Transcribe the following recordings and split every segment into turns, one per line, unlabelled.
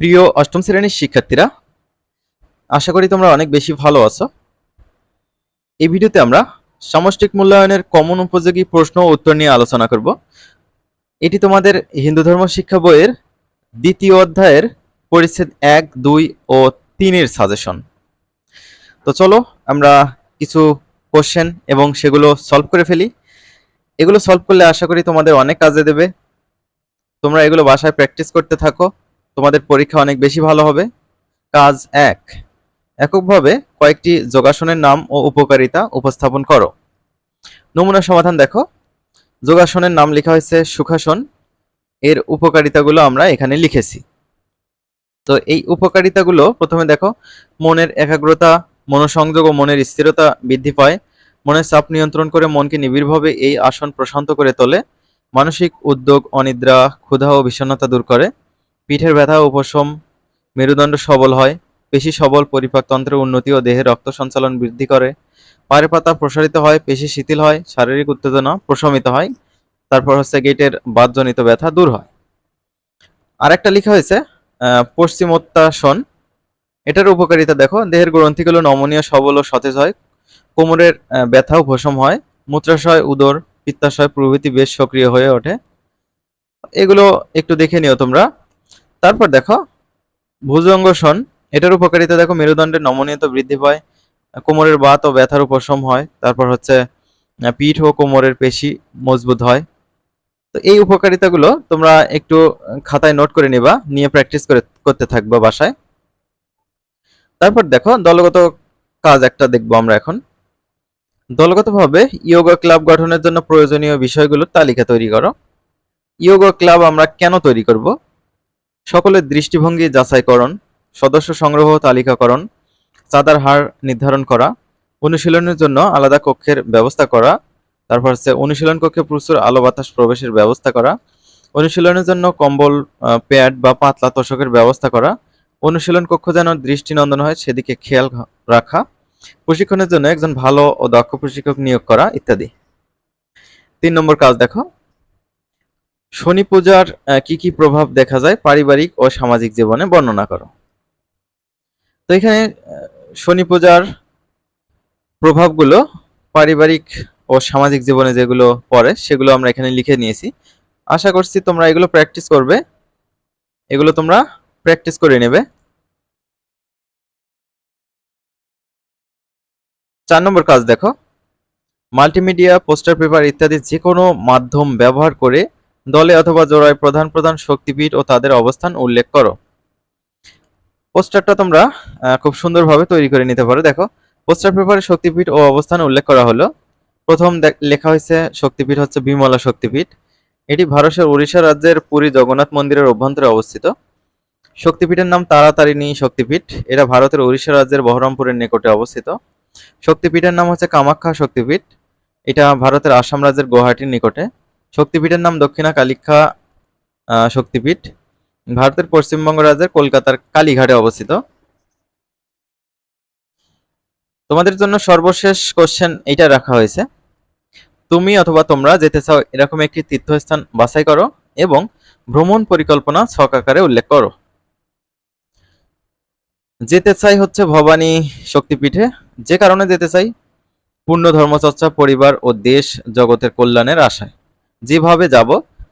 প্রিয় অষ্টম শ্রেণির শিক্ষার্থীরা, আশা করি তোমরা অনেক বেশি ভালো আছো। এই ভিডিওতে আমরা সামষ্টিক মূল্যায়নের কমন উপযোগী প্রশ্ন ও উত্তর নিয়ে আলোচনা করব। এটি তোমাদের হিন্দু ধর্ম শিক্ষা বইয়ের দ্বিতীয় অধ্যায়ের পরিচ্ছেদ এক, দুই ও তিনের সাজেশন। তো চলো আমরা কিছু কোশ্চেন এবং সেগুলো সলভ করে ফেলি। এগুলো সলভ করলে আশা করি তোমাদের অনেক কাজে দেবে। তোমরা এগুলো বাসায় প্র্যাকটিস করতে থাকো। তোমাদের পরীক্ষা অনেক বেশি ভালো হবে। কাজ এক। এককভাবে কয়েকটি যোগাসনের নাম ও উপকারিতা উপস্থাপন করো। নমুনা সমাধান দেখো। যোগাসনের নাম লেখা হয়েছে সুখাসন। এর উপকারিতাগুলো আমরা এখানে লিখেছি। তো এই উপকারিতাগুলো প্রথমে দেখো, মনের একাগ্রতা, মনোসংযোগ ও মনের স্থিরতা বৃদ্ধি পায়। মনের চাপ নিয়ন্ত্রণ করে মনকে নিবিড়ভাবে এই আসন প্রশান্ত করে তোলে। মানসিক উদ্যোগ, অনিদ্রা, ক্ষুধা ও বিষণ্ণতা দূর করে। পিঠের ব্যথা, উপশম, মেরুদণ্ড সবল হয়, পেশি সবল পরিপাকতন্ত্রের উন্নতি ও দেহে রক্ত সঞ্চালন বৃদ্ধি করে। পায়ের পাতা প্রসারিত হয়, পেশি শিথিল হয়, শারীরিক উত্তেজনা প্রশমিত হয়, তারপর হচ্ছে গেটের বাদজনিত ব্যথা দূর হয়। আরেকটা লেখা হয়েছে পশ্চিমোত্তাসন। এটার উপকারিতা দেখো, দেহের গ্রন্থিগুলো নমনীয়, সবল ও সতেজ হয়, কোমরের ব্যথা উপশম হয়, মূত্রাশয়, উদর, পিত্তাশয় প্রভৃতি বেশ সক্রিয় হয়ে ওঠে। এগুলো একটু দেখে নিও তোমরা। তারপর দেখো, ভুজঙ্গসন, এটার উপকারিতা দেখো, মেরুদণ্ডের নমনীয়তা বৃদ্ধি পায়, কোমরের বাত ও ব্যথার উপশম হয়, তারপর হচ্ছে পিঠ ও কোমরের পেশি মজবুত হয়। তো এই উপকারিতাগুলো তোমরা একটু খাতায় নোট করে নিবা, নিয়ে প্র্যাকটিস করে, করতে থাকবা বাসায়। তারপর দেখো, দলগত কাজ একটা দেখব আমরা এখন। দলগতভাবে ইয়োগা ক্লাব গঠনের জন্য প্রয়োজনীয় বিষয়গুলোর তালিকা তৈরি করো। ইয়োগা ক্লাব আমরা কেন তৈরি করব? সকলের দৃষ্টিভঙ্গি যাচাইকরণ, সদস্য সংগ্রহ তালিকাকরণ, চাঁদার হার নির্ধারণ করা, অনুশীলনের জন্য আলাদা কক্ষের ব্যবস্থা করা, তারপর হচ্ছে অনুশীলন কক্ষে প্রচুর আলো বাতাস প্রবেশের ব্যবস্থা করা, অনুশীলনের জন্য কম্বল প্যাড বা পাতলা তোষকের ব্যবস্থা করা, অনুশীলন কক্ষ যেন দৃষ্টিনন্দন হয় সেদিকে খেয়াল রাখা, প্রশিক্ষণের জন্য একজন ভালো ও দক্ষ প্রশিক্ষক নিয়োগ করা ইত্যাদি। তিন নম্বর কাজ দেখো। শনি পূজার কি কি প্রভাব দেখা যায় পারিবারিক ও সামাজিক জীবনে বর্ণনা করো। তো এখানে শনি পূজার প্রভাবগুলো পারিবারিক ও সামাজিক জীবনে যেগুলো পড়ে, সেগুলো আমরা এখানে লিখে নিয়েছি। আশা করছি তোমরা এগুলো প্র্যাকটিস করবে। এগুলো তোমরা প্র্যাকটিস করে নেবে। চার নম্বর কাজ দেখো। মাল্টিমিডিয়া পোস্টার পেপার ইত্যাদি যে কোনো মাধ্যম ব্যবহার করে দলে অথবা জোড়ায় প্রধান প্রধান শক্তিপীঠ ও তাদের অবস্থান উল্লেখ করো। পোস্টারটা তোমরা খুব সুন্দরভাবে তৈরি করে নিতে পারো। দেখো, পোস্টার পেপারে শক্তিপীঠ ও অবস্থান উল্লেখ করা হলো। প্রথম লেখা হয়েছে শক্তিপীঠ হচ্ছে বিমলা শক্তিপীঠ। এটি ভারতের উড়িষ্যা রাজ্যের পুরী জগন্নাথ মন্দিরের অভ্যন্তরে অবস্থিত। শক্তিপীঠের নাম তারাতারিণী শক্তিপীঠ। এটা ভারতের উড়িষ্যা রাজ্যের বহরমপুরের নিকটে অবস্থিত। শক্তিপীঠের নাম হচ্ছে কামাখ্যা শক্তিপীঠ। এটা ভারতের আসাম রাজ্যের গুয়াহাটির নিকটে। শক্তিপীঠের নাম দক্ষিণা আহ, শক্তিপীঠ। ভারতের পশ্চিমবঙ্গ রাজ্যের কলকাতার কালীঘাটে অবস্থিত। তোমাদের জন্য সর্বশেষ কোশ্চেন এইটা রাখা হয়েছে। তুমি অথবা তোমরা যেতে চাও এরকম একটি তীর্থস্থান বাছাই করো এবং ভ্রমণ পরিকল্পনা ছক আকারে উল্লেখ করো। যেতে চাই হচ্ছে ভবানী শক্তিপীঠে। যে কারণে যেতে চাই পূর্ণ ধর্মচর্চা পরিবার ও দেশ জগতের কল্যাণের আশায়। যেভাবে যাব,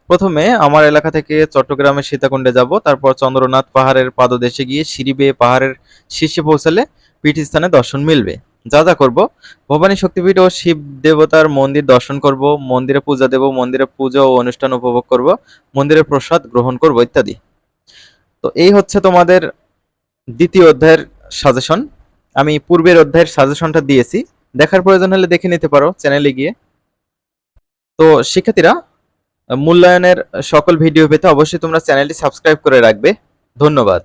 প্রথমে আমার এলাকা থেকে চট্টগ্রামের সীতাকুণ্ডে যাব, তারপর চন্দ্রনাথ পাহাড়ের পাদদেশে গিয়ে সিঁড়ি বেয়ে পাহাড়ের শীর্ষে পৌঁছালে পীঠস্থানে দর্শন মিলবে। যা যা করব, ভবানী শক্তিপীঠ ও শিব দেবতার মন্দির দর্শন করব, মন্দিরে পূজা দেব, মন্দিরে পুজো ও অনুষ্ঠান উপভোগ করব, মন্দিরের প্রসাদ গ্রহণ করব ইত্যাদি। তো এই হচ্ছে তোমাদের দ্বিতীয় অধ্যায়ের সাজেশন। আমি পূর্বের অধ্যায়ের সাজেশনটা দিয়েছি। দেখার প্রয়োজন হলে দেখে নিতে পারো চ্যানেলে গিয়ে। তো শিক্ষার্থীরা মূল্যায়নের সকল ভিডিও পেতে অবশ্যই তোমরা চ্যানেলটি সাবস্ক্রাইব করে রাখবে। ধন্যবাদ।